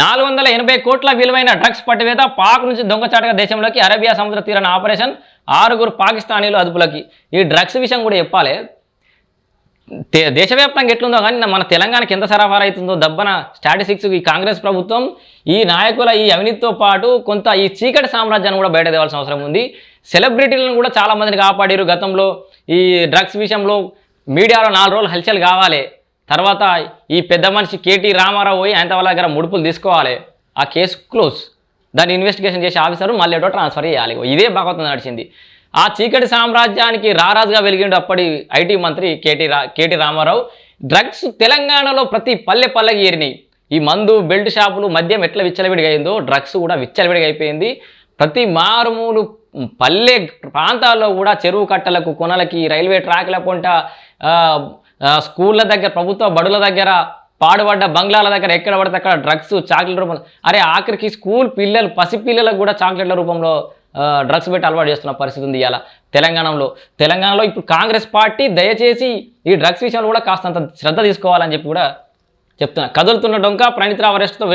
నాలుగు వందల ఎనభై కోట్ల విలువైన డ్రగ్స్ పట్టివేత పాక్ నుంచి దొంగచాటుగా దేశంలోకి అరేబియా సముద్ర తీరాన ఆపరేషన్ ఆరుగురు పాకిస్తానీలు అదుపులోకి. ఈ డ్రగ్స్ విషయం కూడా చెప్పాలి. దేశవ్యాప్తంగా ఎట్లుందో కానీ మన తెలంగాణకి ఎంత సరఫరా అవుతుందో దబ్బన స్టాటిస్టిక్స్ ఈ కాంగ్రెస్ ప్రభుత్వం ఈ నాయకుల ఈ అవినీతితో పాటు కొంత ఈ చీకటి సామ్రాజ్యాన్ని కూడా బయట తేవాల్సిన అవసరం ఉంది. సెలబ్రిటీలను కూడా చాలా మందిని కాపాడారు గతంలో. ఈ డ్రగ్స్ విషయంలో మీడియాలో నాలుగు రోజులు హల్చల్ కావాలి. తర్వాత ఈ పెద్ద మనిషి కేటీ రామారావు పోయి ఆయన వాళ్ళ దగ్గర ముడుపులు తీసుకోవాలి. ఆ కేసు క్లోజ్. దాన్ని ఇన్వెస్టిగేషన్ చేసే ఆఫీసర్ మళ్ళీ ఎటో ట్రాన్స్ఫర్ చేయాలి. ఇదే భాగవతం నడిచింది. ఆ చీకటి సామ్రాజ్యానికి రారాజుగా వెలిగిండు అప్పటి ఐటీ మంత్రి కేటీ రా కేటీ రామారావు డ్రగ్స్ తెలంగాణలో ప్రతి పల్లె పల్లెకి ఏరినాయి ఈ మందు బెల్ట్ షాపులు మద్యం ఎట్లా విచ్చలవిడిగా అయిందో డ్రగ్స్ కూడా విచ్చలవిడిగా అయిపోయింది. ప్రతి మారుమూలు పల్లె ప్రాంతాల్లో కూడా చెరువు కట్టలకు కొనలకి రైల్వే ట్రాక్ల పొంట స్కూళ్ళ దగ్గర ప్రభుత్వ బడుల దగ్గర పాడుపడ్డ బంగ్లాల దగ్గర ఎక్కడ పడితే అక్కడ డ్రగ్స్ చాక్లెట్ రూపంలో అరే ఆఖరికి స్కూల్ పిల్లలు పసి పిల్లలకు కూడా చాక్లెట్ల రూపంలో ఆ, డ్రగ్స్ పెట్టి అలవాటు చేస్తున్న పరిస్థితి ఉంది ఇవాళ తెలంగాణలో. తెలంగాణలో ఇప్పుడు కాంగ్రెస్ పార్టీ దయచేసి ఈ డ్రగ్స్ విషయంలో కూడా కాస్తంత శ్రద్ధ తీసుకోవాలని చెప్పి కూడా చెప్తున్నా. కదులుతున్న డొంక ప్రణితరావు అరెస్ట్తో